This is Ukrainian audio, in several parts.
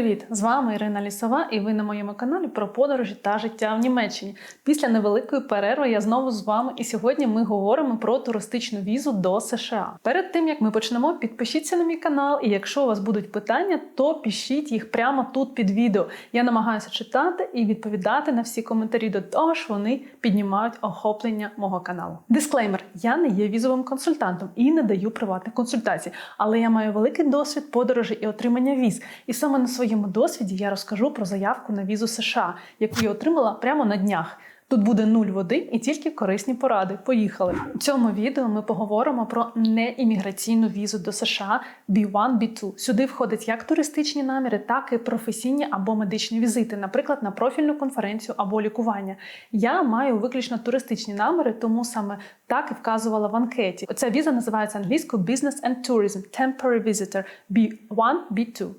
Привіт! З вами Ірина Лісова, і ви на моєму каналі про подорожі та життя в Німеччині. Після невеликої перерви я знову з вами, і сьогодні ми говоримо про туристичну візу до США. Перед тим як ми почнемо, підпишіться на мій канал, і якщо у вас будуть питання, то пишіть їх прямо тут під відео. Я намагаюся читати і відповідати на всі коментарі до того ж вони піднімають охоплення мого каналу. Дисклеймер: я не є візовим консультантом і не даю приватних консультацій, але я маю великий досвід подорожі і отримання віз. І саме на своєму досвіді я розкажу про заявку на візу США, яку я отримала прямо на днях. Тут буде нуль води і тільки корисні поради. Поїхали. У цьому відео ми поговоримо про неімміграційну візу до США B1, B2. Сюди входять як туристичні наміри, так і професійні або медичні візити, наприклад, на профільну конференцію або лікування. Я маю виключно туристичні наміри, тому саме так і вказувала в анкеті. Ця віза називається англійською Business and Tourism Temporary Visitor B1, B2.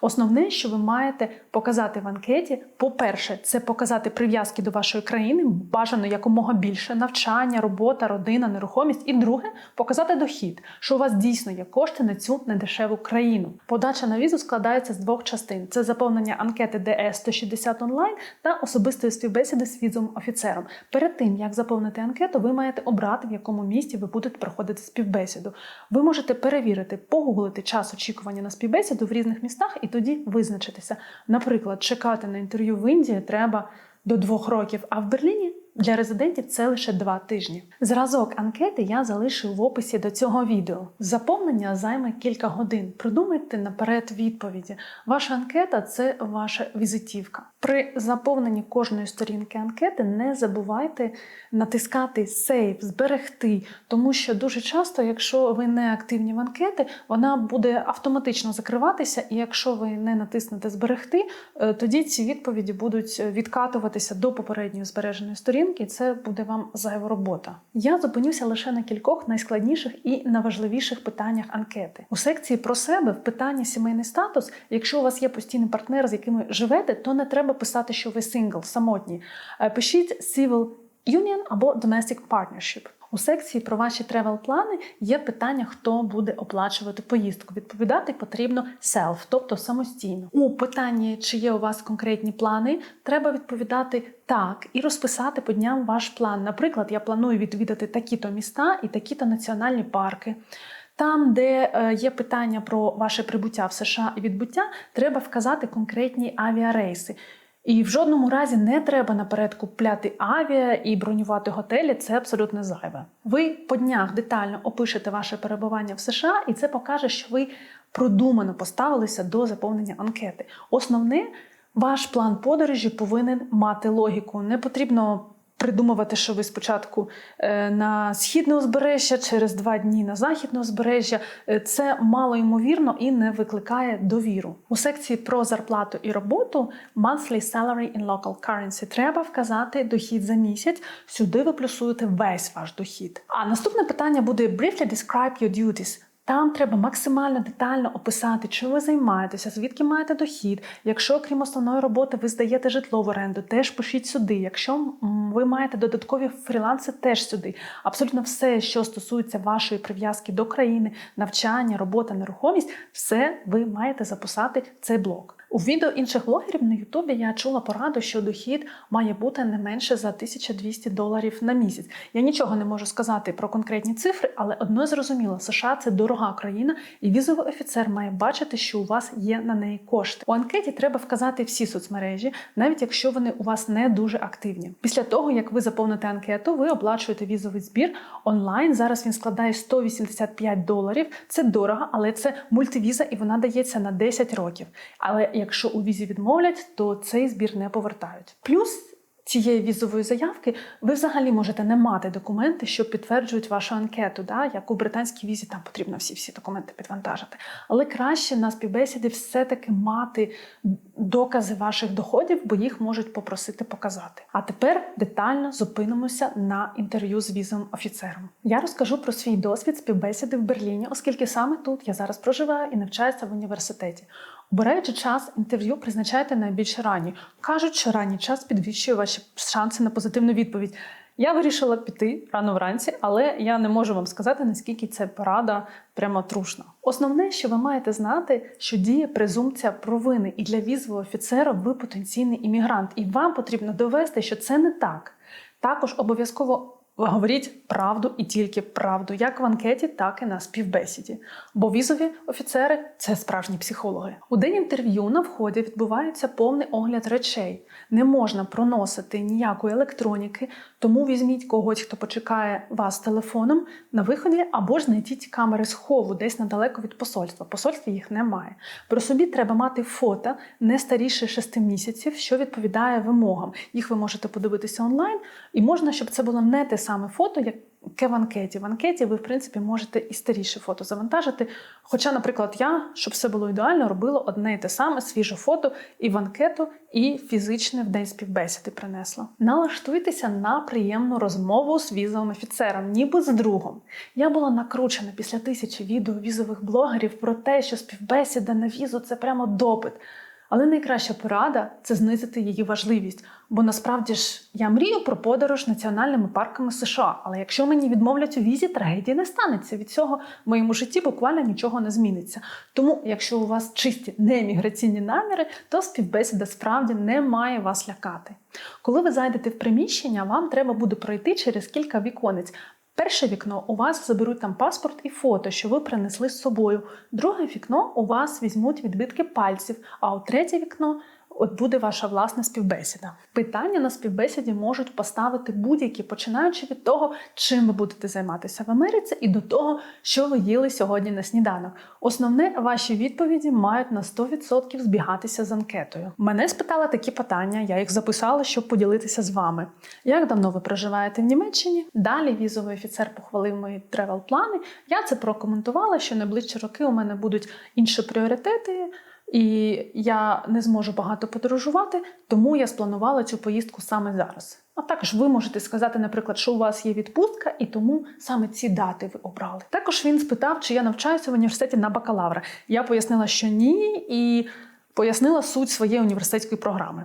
Основне, що ви маєте показати в анкеті, по-перше, це показати прив'язки до вашої країни, бажано якомога більше навчання, робота, родина, нерухомість. І друге, показати дохід, що у вас дійсно є кошти на цю недешеву країну. Подача на візу складається з двох частин: це заповнення анкети ДС 160 онлайн та особистої співбесіди з візовим офіцером. Перед тим як заповнити анкету, ви маєте обрати, в якому місті ви будете проходити співбесіду. Ви можете перевірити, погуглити час очікування на співбесіду в різних містах і тоді визначитися. Наприклад, чекати на інтерв'ю в Індії треба до двох років, а в Берліні для резидентів це лише два тижні. Зразок анкети я залишив в описі до цього відео. Заповнення займе кілька годин. Продумайте наперед відповіді. Ваша анкета це ваша візитівка. При заповненні кожної сторінки анкети не забувайте натискати Save, зберегти, тому що дуже часто, якщо ви не активні в анкети, вона буде автоматично закриватися, і якщо ви не натиснете зберегти, е, тоді ці відповіді будуть відкатуватися до попередньої збереженої сторінки, і це буде вам зайва робота. Я зупинюся лише на кількох найскладніших і найважливіших питаннях анкети. У секції про себе в питанні сімейний статус, якщо у вас є постійний партнер, з яким ви живете, то не треба писати, що ви сингл, самотні. Е, Пишіть civil union або domestic partnership. У секції про ваші тревел-плани є питання, хто буде оплачувати поїздку. Відповідати потрібно self, тобто самостійно. У питанні, чи є у вас конкретні плани, треба відповідати так і розписати по дням ваш план. Наприклад, я планую відвідати такі-то міста і такі-то національні парки. Там, де е, є питання про ваше прибуття в США і відбуття, треба вказати конкретні авіарейси. І в жодному разі не треба наперед купляти авіа і бронювати готелі. Це абсолютно зайве. Ви по днях детально опишете ваше перебування в США, і це покаже, що ви продумано поставилися до заповнення анкети. Основне, ваш план подорожі повинен мати логіку. Не потрібно. Придумувати, що ви спочатку е, на східне узбережжя, через два дні на західне узбережжя. Е, Це мало ймовірно і не викликає довіру. У секції про зарплату і роботу monthly salary in local currency треба вказати дохід за місяць. Сюди ви плюсуєте весь ваш дохід. А наступне питання буде briefly describe your duties. Там треба максимально детально описати, чим ви займаєтеся, звідки маєте дохід. Якщо крім основної роботи ви здаєте житло в оренду, теж пишіть сюди. Якщо ви маєте додаткові фріланси, теж сюди. Абсолютно все, що стосується вашої прив'язки до країни, навчання, робота, нерухомість, все ви маєте записати в цей блок. У відео інших блогерів на Ютубі я чула пораду, що дохід має бути не менше за 1200 доларів на місяць. Я нічого не можу сказати про конкретні цифри, але одно зрозуміло, США це дорога країна, і візовий офіцер має бачити, що у вас є на неї кошти. У анкеті треба вказати всі соцмережі, навіть якщо вони у вас не дуже активні. Після того, як ви заповните анкету, ви оплачуєте візовий збір онлайн. Зараз він складає 185 доларів. Це дорого, але це мультивіза і вона дається на 10 років. Але якщо у візі відмовлять, то цей збір не повертають. Плюс цієї візової заявки ви взагалі можете не мати документи, що підтверджують вашу анкету. Да? Як у британській візі там потрібно всі всі документи підвантажити. Але краще на співбесіді все-таки мати докази ваших доходів, бо їх можуть попросити показати. А тепер детально зупинимося на інтерв'ю з візовим офіцером. Я розкажу про свій досвід співбесіди в Берліні, оскільки саме тут я зараз проживаю і навчаюся в університеті. Обираючи час, інтерв'ю призначайте найбільш ранні. Кажуть, що ранній час підвищує ваші шанси на позитивну відповідь. Я вирішила піти рано вранці, але я не можу вам сказати, наскільки це порада прямо трушна. Основне, що ви маєте знати, що діє презумпція провини, і для візового офіцера ви потенційний іммігрант, і вам потрібно довести, що це не так. Також обов'язково говоріть правду і тільки правду, як в анкеті, так і на співбесіді. Бо візові офіцери це справжні психологи. У день інтерв'ю на вході відбувається повний огляд речей. Не можна проносити ніякої електроніки, тому візьміть когось, хто почекає вас телефоном на виході, або ж знайдіть камери схову десь недалеко від посольства. Посольстві їх немає. При собі треба мати фото не старіше 6 місяців, що відповідає вимогам. Їх ви можете подивитися онлайн, і можна, щоб це було не те саме фото, яке в анкеті. В анкеті ви, в принципі, можете і старіше фото завантажити. Хоча, наприклад, я, щоб все було ідеально, робила одне і те саме свіже фото і в анкету, і фізичне в день співбесіди принесла. Налаштуйтеся на приємну розмову з візовим офіцером, ніби з другом. Я була накручена після тисячі відео візових блогерів про те, що співбесіда на візу це прямо допит. Але найкраща порада це знизити її важливість. Бо насправді ж я мрію про подорож національними парками США. Але якщо мені відмовлять у візі, трагедії не станеться. Від цього в моєму житті буквально нічого не зміниться. Тому, якщо у вас чисті нееміграційні наміри, то співбесіда справді не має вас лякати. Коли ви зайдете в приміщення, вам треба буде пройти через кілька віконець. Перше вікно у вас заберуть там паспорт і фото, що ви принесли з собою. Друге вікно у вас візьмуть відбитки пальців, а у третє вікно от буде ваша власна співбесіда. Питання на співбесіді можуть поставити будь-які, починаючи від того, чим ви будете займатися в Америці, і до того, що ви їли сьогодні на сніданок. Основне, ваші відповіді мають на 100% збігатися з анкетою. Мене спитали такі питання, я їх записала, щоб поділитися з вами. Як давно ви проживаєте в Німеччині? Далі візовий офіцер похвалив мої тревел-плани. Я це прокоментувала, що найближчі роки у мене будуть інші пріоритети. І я не зможу багато подорожувати, тому я спланувала цю поїздку саме зараз. А також ви можете сказати, наприклад, що у вас є відпустка, і тому саме ці дати ви обрали. Також він спитав, чи я навчаюся в університеті на бакалавра. Я пояснила, що ні, і пояснила суть своєї університетської програми.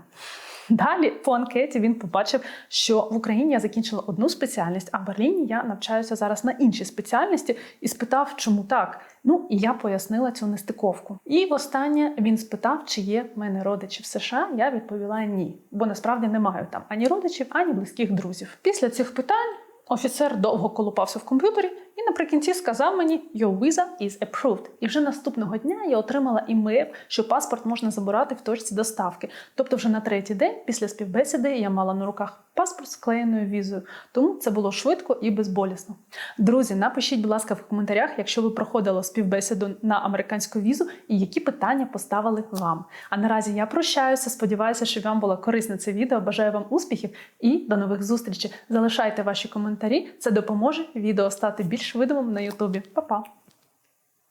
Далі по анкеті він побачив, що в Україні я закінчила одну спеціальність, а в Берліні я навчаюся зараз на іншій спеціальності і спитав, чому так. Ну і я пояснила цю нестиковку. І востаннє він спитав, чи є в мене родичі в США. Я відповіла ні, бо насправді не маю там ані родичів, ані близьких друзів. Після цих питань офіцер довго колупався в комп'ютері і наприкінці сказав мені «Your visa is approved». І вже наступного дня я отримала імейл, що паспорт можна забирати в точці доставки. Тобто, вже на третій день після співбесіди я мала на руках паспорт з клеєною візою. Тому це було швидко і безболісно. Друзі, напишіть, будь ласка, в коментарях, якщо ви проходили співбесіду на американську візу і які питання поставили вам. А наразі я прощаюся. Сподіваюся, що вам було корисне це відео. Бажаю вам успіхів і до нових зустрічей. Залишайте ваші коментарі, це допоможе відео стати більш видимим на Ютубі. Па-па!